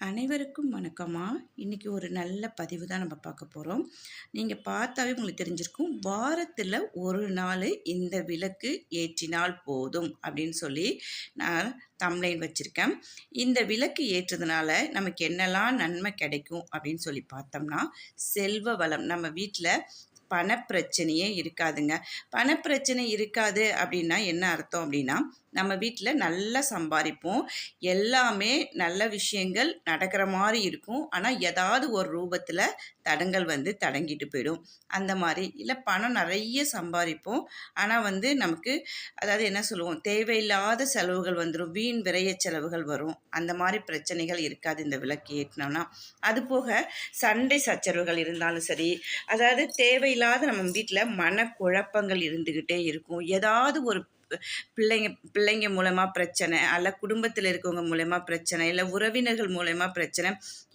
அனைவருக்கும் வணக்கமாக இன்றைக்கி ஒரு நல்ல பதிவு தான் நம்ம பார்க்க போகிறோம் நீங்கள் பார்த்தாவே உங்களுக்கு தெரிஞ்சிருக்கும். வாரத்தில் ஒரு நாள் இந்த விளக்கு ஏற்றினால் போதும் அப்படின்னு சொல்லி நான் தம்லைன் வச்சுருக்கேன். இந்த விளக்கு ஏற்றதுனால நமக்கு என்னெல்லாம் நன்மை கிடைக்கும் அப்படின்னு சொல்லி பார்த்தோம்னா செல்வ வளம். நம்ம வீட்டில் பணப்பிரச்சனையே இருக்காதுங்க. பணப்பிரச்சனை இருக்காது அப்படின்னா என்ன அர்த்தம் அப்படின்னா நம்ம வீட்டில் நல்லா சம்பாதிப்போம் எல்லாமே நல்ல விஷயங்கள் நடக்கிற மாதிரி இருக்கும். ஆனால் ஏதாவது ஒரு ரூபத்தில் தடங்கள் வந்து தடங்கிட்டு போயிடும். அந்த மாதிரி. இல்லை பணம் நிறைய சம்பாதிப்போம் ஆனால் வந்து நமக்கு அதாவது என்ன சொல்லுவோம்? தேவையில்லாத செலவுகள் வந்துடும் வீண் விரைய செலவுகள் வரும். அந்த மாதிரி பிரச்சனைகள் இருக்காது இந்த விளக்கு ஏற்றினோம்னா அது போக சண்டை சச்சரவுகள் இருந்தாலும் சரி அதாவது தேவை தேவையில்லாத நம்ம வீட்டில் மனக்குழப்பங்கள் இருந்துக்கிட்டே இருக்கும். ஏதாவது ஒரு பிள்ளைங்க பிள்ளைங்க மூலமாக பிரச்சனை அல்ல குடும்பத்தில் இருக்கவங்க மூலயமா பிரச்சனை இல்லை உறவினர்கள் மூலயமா பிரச்சனை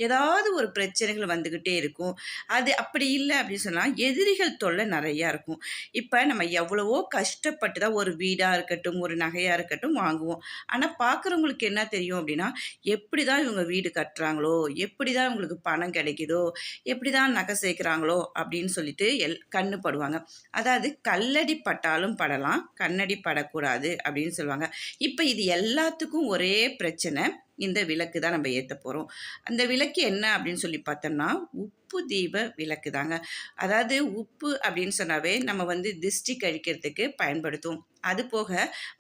ஏதாவது ஒரு பிரச்சனைகள் வந்துக்கிட்டே இருக்கும். அது அப்படி இல்லை அப்படின்னு சொன்னால் எதிரிகள் தொல்லை நிறையா இருக்கும். இப்போ நம்ம எவ்வளவோ கஷ்டப்பட்டு தான் ஒரு வீடாக இருக்கட்டும் ஒரு நகையாக இருக்கட்டும் வாங்குவோம். ஆனால் பார்க்குறவங்களுக்கு என்ன தெரியும் அப்படின்னா எப்படி தான் இவங்க வீடு கட்டுறாங்களோ எப்படி தான் இவங்களுக்கு பணம் கிடைக்குதோ எப்படி தான் நகை சேர்க்குறாங்களோ அப்படின்னு சொல்லிட்டு எல் கண்ணு படுவாங்க அதாவது கல்லடி பட்டாலும் படலாம் கண்ணடி பட வரக்கூடாது அப்படின்னு சொல்லுவாங்க. இப்போ இது எல்லாத்துக்கும் ஒரே பிரச்சனை இந்த விளக்கு தான் நம்ம ஏற்ற போகிறோம் அந்த விளக்கு என்ன அப்படின்னு சொல்லி பார்த்தோம்னா உப்பு தீப விளக்கு தாங்க. அதாவது உப்பு அப்படின்னு சொன்னாவே நம்ம வந்து திஷ்டி கழிக்கிறதுக்கு பயன்படுத்துவோம். அது போக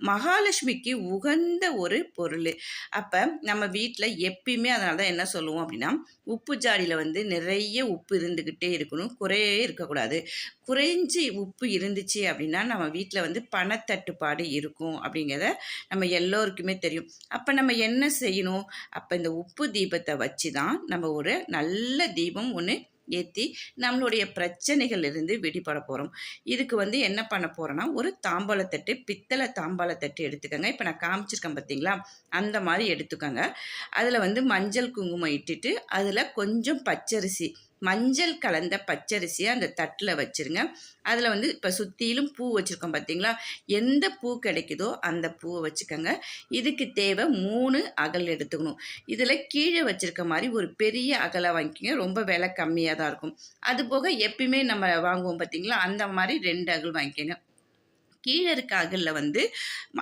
மகாலட்சுமிக்கு உகந்த ஒரு பொருள். அப்போ நம்ம வீட்டில் எப்பயுமே அதனால தான் என்ன சொல்லுவோம் அப்படின்னா உப்பு ஜாடியில் வந்து நிறைய உப்பு இருந்துக்கிட்டே இருக்கணும். குறையே இருக்கக்கூடாது. குறைஞ்சி உப்பு இருந்துச்சு அப்படின்னா நம்ம வீட்டில் வந்து பணத்தட்டுப்பாடு இருக்கும் அப்படிங்கிறத நம்ம எல்லோருக்குமே தெரியும். அப்போ நம்ம என்ன செய்யணும்? அப்போ இந்த உப்பு தீபத்தை வச்சு தான் நம்ம ஒரு நல்ல தீபம் ஒன்று ஏற்றி நம்மளுடைய பிரச்சனைகளிலிருந்து விடுபட போகிறோம் இதுக்கு வந்து என்ன பண்ண போகிறோன்னா ஒரு தாம்பாளத்தட்டு பித்தளை தாம்பாளத்தட்டு எடுத்துக்கோங்க. இப்போ நான் காமிச்சிருக்கேன் பார்த்தீங்களா அந்த மாதிரி எடுத்துக்கோங்க. அதில் வந்து மஞ்சள் குங்குமம் இட்டுட்டு அதில் கொஞ்சம் பச்சரிசி மஞ்சள் கலந்த பச்சரிசியை அந்த தட்டில் வச்சுருங்க. அதில் வந்து இப்போ சுற்றிலும் பூ வச்சுருக்கோம் பார்த்தீங்களா எந்த பூ கிடைக்குதோ அந்த பூவை வச்சுக்கோங்க. இதுக்கு தேவை மூணு அகல் எடுத்துக்கணும். இதில் கீழே வச்சுருக்க மாதிரி ஒரு பெரிய அகலை வாங்கிக்கோங்க. ரொம்ப விலை கம்மியாக தான் இருக்கும். அது போக எப்பயுமே நம்ம வாங்குவோம் பார்த்தீங்களா அந்த மாதிரி ரெண்டு அகல் வாங்கிக்கோங்க. கீழே இருக்க அகலில் வந்து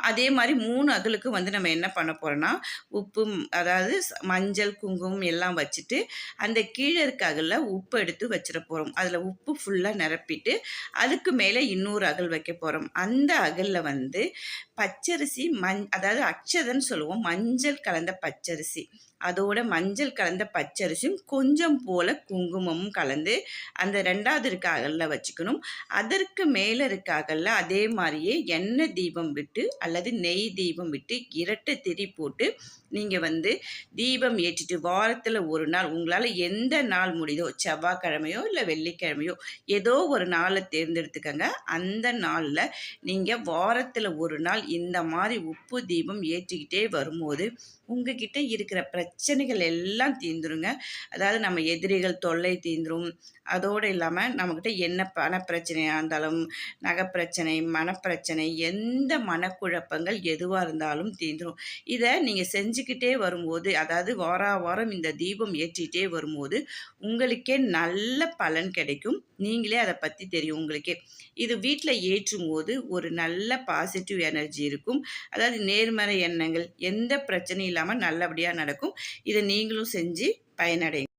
அதே மாதிரி மூணு அகலுக்கு வந்து நம்ம என்ன பண்ண போகிறோன்னா உப்பு அதாவது மஞ்சள் குங்குமம் எல்லாம் வச்சுட்டு அந்த கீழே இருக்க அகலில் உப்பு எடுத்து வச்சிட போகிறோம் அதில் உப்பு ஃபுல்லாக நிரப்பிட்டு அதுக்கு மேலே இன்னொரு அகல் வைக்க போகிறோம் அந்த அகலில் வந்து பச்சரிசி மஞ் அதாவது அச்சதன்னு சொல்லுவோம் மஞ்சள் கலந்த பச்சரிசி. அதோட மஞ்சள் கலந்த பச்சரிசியும் கொஞ்சம் போல் குங்குமமும் கலந்து அந்த ரெண்டாவது இருக்க அகலில் வச்சுக்கணும். அதற்கு மேலே இருக்க அகலில் அதே மாதிரி மாதிரியே எண்ணெய் தீபம் விட்டு அல்லது நெய் தீபம் விட்டு இரட்டை திரி போட்டு நீங்கள் வந்து தீபம் ஏற்றிட்டு வாரத்தில் ஒரு நாள் உங்களால் எந்த நாள் முடியுதோ செவ்வாய்க்கிழமையோ இல்லை வெள்ளிக்கிழமையோ ஏதோ ஒரு நாளை தேர்ந்தெடுத்துக்கங்க. அந்த நாளில் நீங்கள் வாரத்தில் ஒரு நாள் இந்த மாதிரி உப்பு தீபம் ஏற்றிக்கிட்டே வரும்போது உங்ககிட்ட இருக்கிற பிரச்சனைகள் எல்லாம் தீந்துருங்க அதாவது நம்ம எதிரிகள் தொல்லை தீந்துரும் அதோடு இல்லாமல் நம்மக்கிட்ட என்ன பண பிரச்சனையாக இருந்தாலும் நகை பிரச்சனை மன மனப்பிரச்சனை எந்த மனக்குழப்பங்கள் எதுவாக இருந்தாலும் தீந்துடும் இதை நீங்கள் செஞ்சுக்கிட்டே வரும்போது அதாவது வாரா வாரம் இந்த தீபம் ஏற்றிட்டே வரும்போது உங்களுக்கே நல்ல பலன் கிடைக்கும். நீங்களே அதை பற்றி தெரியும் உங்களுக்கே. இது வீட்டில் ஏற்றும் போது ஒரு நல்ல பாசிட்டிவ் எனர்ஜி இருக்கும். அதாவது நேர்மறை எண்ணங்கள் எந்த பிரச்சனையும் இல்லாமல் நல்லபடியாக நடக்கும். இதை நீங்களும் செஞ்சு பயனடையும்